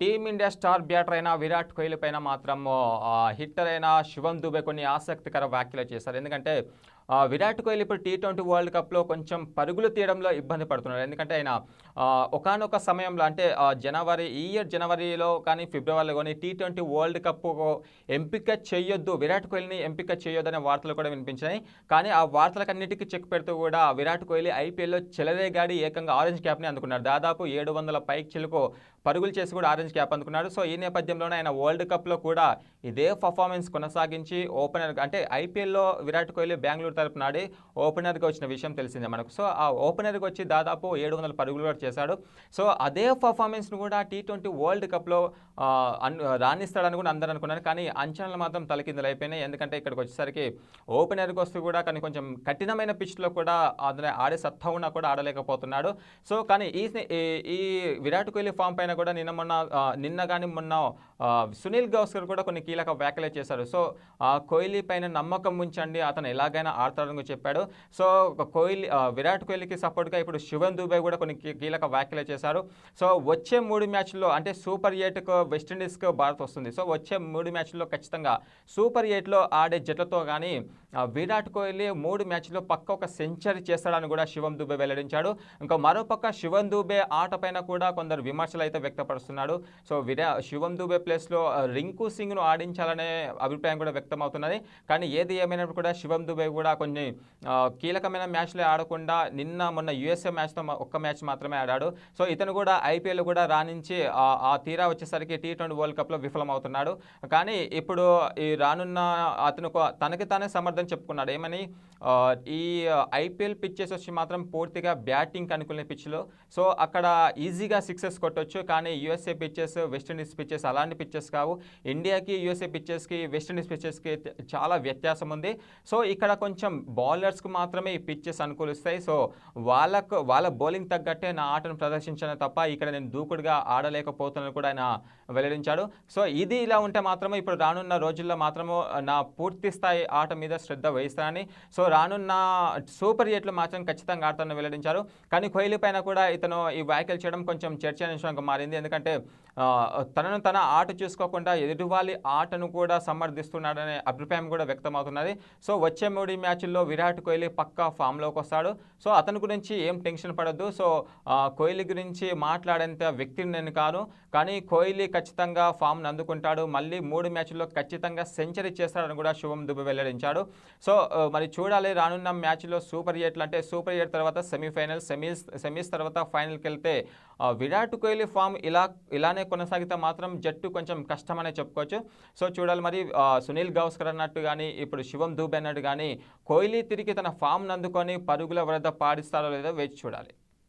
Team India star batter అయిన విరాట్ కోహ్లీ పైన మాత్రం హిట్టర్ అయిన శివం దుబే కొన్ని ఆసక్తికర వ్యాఖ్యలు చేశారు. ఎందుకంటే విరాట్ కోహ్లీ ఇప్పుడు టీ ట్వంటీ వరల్డ్ కప్లో కొంచెం పరుగులు తీయడంలో ఇబ్బంది పడుతున్నారు. ఎందుకంటే ఆయన ఒకనొక సమయంలో అంటే జనవరి ఈ ఇయర్ జనవరిలో కానీ ఫిబ్రవరిలో కానీ టీ ట్వంటీ వరల్డ్ కప్ ఎంపిక చేయొద్దు. విరాట్ కోహ్లీని ఎంపిక చేయొద్దు అనే వార్తలు కూడా వినిపించాయి కానీ ఆ వార్తలకన్నిటికీ చెక్ పెడుతూ కూడా విరాట్ కోహ్లీ ఐపీఎల్లో చెలరేగాడి ఏకంగా ఆరెంజ్ క్యాప్ని అందుకున్నారు. దాదాపు ఏడు వందల పైకి చిలుకు పరుగులు చేసి కూడా ఆరెంజ్ క్యాప్ అందుకున్నాడు సో ఈ నేపథ్యంలోనే ఆయన వరల్డ్ కప్లో కూడా ఇదే పర్ఫార్మెన్స్ కొనసాగించి ఓపెనర్ అంటే ఐపీఎల్లో విరాట్ కోహ్లీ బెంగళూరు తరపు ఆడి ఓపెనర్గా వచ్చిన విషయం తెలిసిందే మనకు. సో ఆ ఓపెనర్గా వచ్చి దాదాపు ఏడు వందల పరుగులు కూడా చేశాడు. సో అదే పర్ఫార్మెన్స్ను కూడా టీ ట్వంటీ వరల్డ్ కప్లో రాణిస్తాడని కూడా అందరూ అనుకున్నారు. కానీ అంచనాలు మాత్రం తలకిందులు అయిపోయినాయి. ఎందుకంటే ఇక్కడికి వచ్చేసరికి ఓపెనర్కి వస్తూ కూడా కానీ కొంచెం కఠినమైన పిచ్లో కూడా అతను ఆడే సత్తా ఉన్నా కూడా ఆడలేకపోతున్నాడు. సో కానీ ఈ ఈ- విరాట్ కోహ్లీ ఫామ్ పైన కూడా నిన్న మొన్న నిన్న కానీ మొన్న సునీల్ గౌస్కర్ కూడా కొన్ని కీలక వ్యాఖ్యలు చేశారు. సో కోహ్లీ పైన నమ్మకం ఉంచండి. అతను ఎలాగైనా ఆడతాడని చెప్పాడు. సో ఒక కోహ్లీ విరాట్ కోహ్లీకి సపోర్ట్గా ఇప్పుడు శివన్ దుబే కూడా కొన్ని కీలక వ్యాఖ్యలు చేశారు. సో వచ్చే మూడు మ్యాచ్ల్లో అంటే సూపర్ ఎయిట్కు వెస్టిండీస్కు భారత్ వస్తుంది. సో వచ్చే మూడు మ్యాచ్ల్లో ఖచ్చితంగా సూపర్ ఎయిట్లో ఆడే జట్లతో కానీ విరాట్ కోహ్లీ మూడు మ్యాచ్లో పక్క ఒక సెంచరీ చేస్తాడని కూడా శివం దుబే వెల్లడించాడు. ఇంకా మరోపక్క శివం దుబే ఆట పైన కూడా కొందరు విమర్శలు అయితే వ్యక్తపరుస్తున్నాడు సో విరా శివం దుబే ప్లేస్లో రింకు సింగ్ను ఆడించాలనే అభిప్రాయం కూడా వ్యక్తమవుతున్నది. కానీ ఏది ఏమైనప్పుడు కూడా శివం దుబే కూడా కొన్ని కీలకమైన మ్యాచ్లే ఆడకుండా నిన్న మొన్న యుఎస్ఏ మ్యాచ్తో ఒక్క మ్యాచ్ మాత్రమే ఆడాడు. సో ఇతను కూడా ఐపీఎల్ కూడా రాణించి ఆ- తీరా వచ్చేసరికి టీ ట్వంటీ వరల్డ్ కప్లో విఫలమవుతున్నాడు. కానీ ఇప్పుడు ఈ రానున్న అతను తనకి తానే సమర్థ అర్థం చెప్పుకున్నాడు. ఏమని? ఈ ఐపీఎల్ పిచ్చెస్ వచ్చి మాత్రం పూర్తిగా బ్యాటింగ్ అనుకునే పిచ్లో సో అక్కడ ఈజీగా సిక్సెస్ కొట్టొచ్చు. కానీ USA pitches West Indies pitches అలాంటి పిచ్చెస్ కావు. ఇండియాకి యూఎస్ఏ పిచ్చెస్కి వెస్టిండీస్ పిచ్చెస్కి చాలా వ్యత్యాసం ఉంది. సో ఇక్కడ కొంచెం బౌలర్స్కి మాత్రమే ఈ పిచ్చెస్ అనుకూలిస్తాయి. సో వాళ్ళకు వాళ్ళ బౌలింగ్ తగ్గట్టే నా ఆటను ప్రదర్శించాను తప్ప ఇక్కడ నేను దూకుడుగా ఆడలేకపోతున్నాను కూడా ఆయన వెల్లడించాడు. సో ఇది ఇలా ఉంటే మాత్రమే ఇప్పుడు రానున్న రోజుల్లో మాత్రము నా పూర్తి స్థాయి ఆట మీద శ్రద్ధ వహిస్తానని సో రానున్న సూపర్ ఎయిట్లో మాత్రం ఖచ్చితంగా ఆడతానని వెల్లడించారు. కానీ కోహ్లీ పైన కూడా ఇతను ఈ వ్యాఖ్యలు చేయడం కొంచెం చర్చనీయాంశంగా మారింది. ఎందుకంటే తనను తన ఆట చూసుకోకుండా ఎదుటివాళ్ళ ఆటను కూడా సమర్థిస్తున్నాడనే అభిప్రాయం కూడా వ్యక్తమవుతున్నది. సో వచ్చే మూడు మ్యాచ్ల్లో విరాట్ కోహ్లీ పక్కా ఫామ్లోకి వస్తాడు. సో అతని గురించి ఏం టెన్షన్ పడద్దు. సో కోహ్లీ గురించి మాట్లాడేంత వ్యక్తిని నేను కాను. కానీ కోహ్లీ ఖచ్చితంగా ఫామ్ను అందుకుంటాడు. మళ్ళీ మూడు మ్యాచ్ల్లో ఖచ్చితంగా సెంచరీ చేస్తాడని కూడా శుభం దుబే వెల్లడించాడు. సో మరి చూడాలి రానున్న మ్యాచ్లో సూపర్ ఎయిట్లు అంటే సూపర్ ఎయిట్ తర్వాత సెమీఫైనల్ సెమీస్ సెమీస్ తర్వాత ఫైనల్కి వెళ్తే విరాట్ కోహ్లీ ఫామ్ ఇలా ఇలానే కొనసాగితే మాత్రం జట్టు కొంచెం కష్టమనే చెప్పుకోవచ్చు. సో చూడాలి మరి సునీల్ గౌస్కర్ అన్నట్టు కానీ ఇప్పుడు శివం దూబే అన్నట్టు కానీ కోహ్లీ తిరిగి తన ఫామ్ను అందుకొని పరుగుల వరద పాడిస్తారో లేదో వేచి చూడాలి.